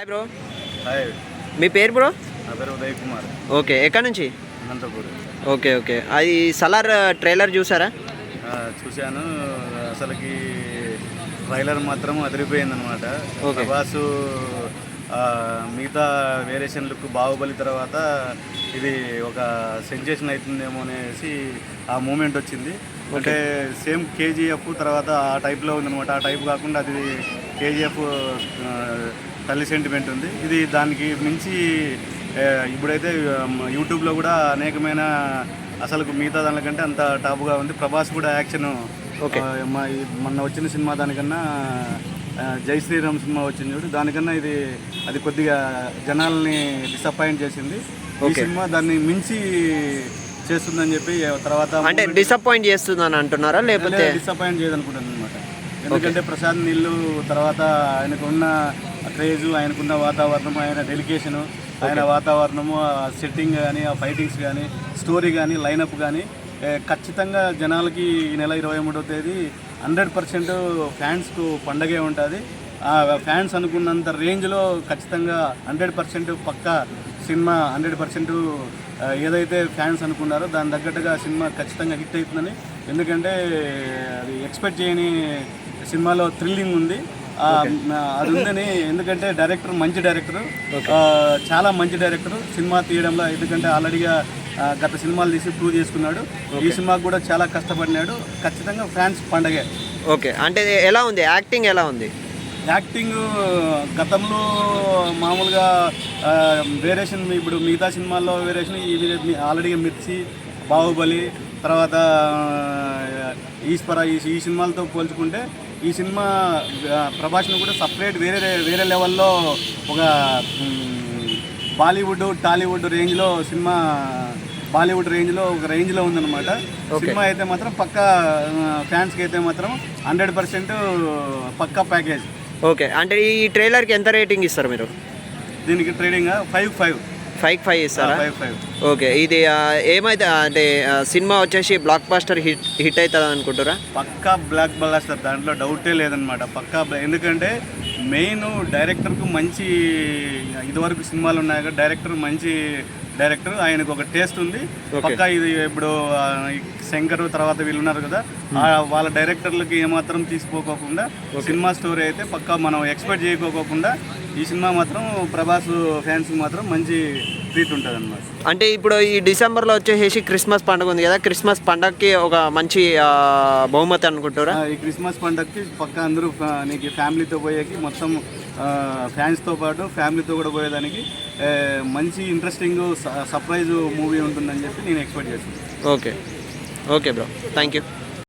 Hi bro hi మీ పేరు bro నా పేరు ఉదయ్ కుమార్. ఓకే ఎక్కడి నుంచి? అనంతపూర్. ఓకే ఓకే అది సలార్ ట్రైలర్ చూసారా? ఆ, చూశాను. అసలుకి ట్రైలర్ మాత్రం అదిరిపోయింది అనమాట. ప్రభాస్ మిగతా వేరియేషన్ లుక్ బాహుబలి తర్వాత ఇది ఒక సెన్సేషన్ అవుతుందేమో అనేసి ఆ మూమెంట్ వచ్చింది. అంటే సేమ్ కేజీఎఫ్ తర్వాత ఆ టైప్లో ఉందన్నమాట. ఆ టైప్ కాకుండా అది కేజీఎఫ్ తల్లి సెంటిమెంట్ ఉంది. ఇది దానికి మించి ఇప్పుడైతే యూట్యూబ్లో కూడా అనేకమైన అసలు మిగతా దానికంటే అంత టాప్గా ఉంది. ప్రభాస్ కూడా యాక్షన్ మొన్న వచ్చిన సినిమా దానికన్నా జై శ్రీరామ్ సినిమా వచ్చింది చూడు. దానికన్నా ఇది అది కొద్దిగా జనాల్ని డిసప్పాయింట్ చేసింది. ఈ. సినిమా దాన్ని మించి చేస్తుందని చెప్పి తర్వాత అంటే డిసప్పాయింట్ చేస్తుందని అంటున్నారా? లేకపోతే డిసప్పాయింట్ చేయదనుకుంటాను అనమాట ఎందుకంటే ప్రసాద్ నీళ్ళు తర్వాత ఆయనకు ఉన్న క్రేజ్ ఆయనకున్న వాతావరణం ఆయన డెలికేషను ఆయన వాతావరణము ఆ సెట్టింగ్ కానీ ఆ ఫైటింగ్స్ కానీ స్టోరీ కానీ లైనప్ కానీ ఖచ్చితంగా జనాలకి ఈ నెల ఇరవై మూడో తేదీ హండ్రెడ్ పర్సెంట్ ఫ్యాన్స్కు పండగే ఉంటుంది. ఆ ఫ్యాన్స్ అనుకున్నంత రేంజ్లో ఖచ్చితంగా హండ్రెడ్ పర్సెంట్ పక్కా సినిమా హండ్రెడ్ పర్సెంట్ ఏదైతే ఫ్యాన్స్ అనుకున్నారో దాని తగ్గట్టుగా సినిమా ఖచ్చితంగా హిట్ అవుతుందని ఎందుకంటే అది ఎక్స్పెక్ట్ చేయని సినిమాలో థ్రిల్లింగ్ ఉంది. అది ఉందని ఎందుకంటే డైరెక్టర్ మంచి డైరెక్టర్. చాలా మంచి డైరెక్టర్. సినిమా తీయడంలో ఎందుకంటే ఆల్రెడీగా గత సినిమాలు తీసి ప్రూవ్ చేసుకున్నాడు. ఈ సినిమాకు కూడా చాలా కష్టపడినాడు. ఖచ్చితంగా ఫ్యాన్స్ పండగే. ఓకే. అంటే ఎలా ఉంది? యాక్టింగ్ ఎలా ఉంది? యాక్టింగ్ గతంలో మామూలుగా వేరియేషన్ ఇప్పుడు మిగతా సినిమాల్లో వేరియేషన్ ఇది ఆల్రెడీ మిర్చి బాహుబలి తర్వాత ఈశ్వర ఈ ఈ సినిమాలతో పోల్చుకుంటే ఈ సినిమా ప్రభాస్ను కూడా సపరేట్ వేరే వేరే లెవెల్లో ఒక బాలీవుడ్ టాలీవుడ్ రేంజ్లో సినిమా బాలీవుడ్ రేంజ్లో ఒక రేంజ్లో ఉందన్నమాట. సినిమా అయితే మాత్రం పక్కా ఫ్యాన్స్కి అయితే మాత్రం హండ్రెడ్ పర్సెంట్ పక్కా ప్యాకేజ్. ఓకే. అంటే ఈ ట్రైలర్కి ఎంత రేటింగ్ ఇస్తారు మీరు? దీనికి trading five five. Five five ఇస్తారా ఫైవ్ ఫైవ్. ఓకే ఇది ఏమైతే అంటే సినిమా వచ్చేసి బ్లాక్ బాస్టర్ హిట్ హిట్ అవుతుంది అనుకుంటారా పక్కా బ్లాక్ బలాస్టర్ దాంట్లో డౌటే లేదనమాట పక్కా ఎందుకంటే మెయిన్ డైరెక్టర్కు మంచి ఇదివరకు సినిమాలు ఉన్నాయి కదా డైరెక్టర్ మంచి డైరెక్టర్ ఆయనకు ఒక టేస్ట్ ఉంది. పక్కా ఇది ఇప్పుడు శంకర్ తర్వాత వీళ్ళు ఉన్నారు కదా వాళ్ళ డైరెక్టర్లకి ఏమాత్రం తీసుకోకోకుండా సినిమా స్టోరీ అయితే పక్కా మనం ఎక్స్పెక్ట్ చేయకోకుండా ఈ సినిమా మాత్రం ప్రభాస్ ఫ్యాన్స్కి మాత్రం మంచి ట్రీట్ ఉంటుంది అనమాట అంటే ఇప్పుడు ఈ డిసెంబర్లో వచ్చేసి క్రిస్మస్ పండుగ ఉంది కదా క్రిస్మస్ పండగకి ఒక మంచి బహుమతి అనుకుంటారా? ఈ క్రిస్మస్ పండగకి పక్క అందరూ నీకు ఫ్యామిలీతో పోయేకి మొత్తం ఫ్యాన్స్తో పాటు ఫ్యామిలీతో కూడా పోయేదానికి మంచి ఇంట్రెస్టింగ్ సర్ప్రైజ్ మూవీ ఉంటుందని చెప్పి నేను ఎక్స్పెక్ట్ చేస్తున్నాను okay. Okay bro. Thank you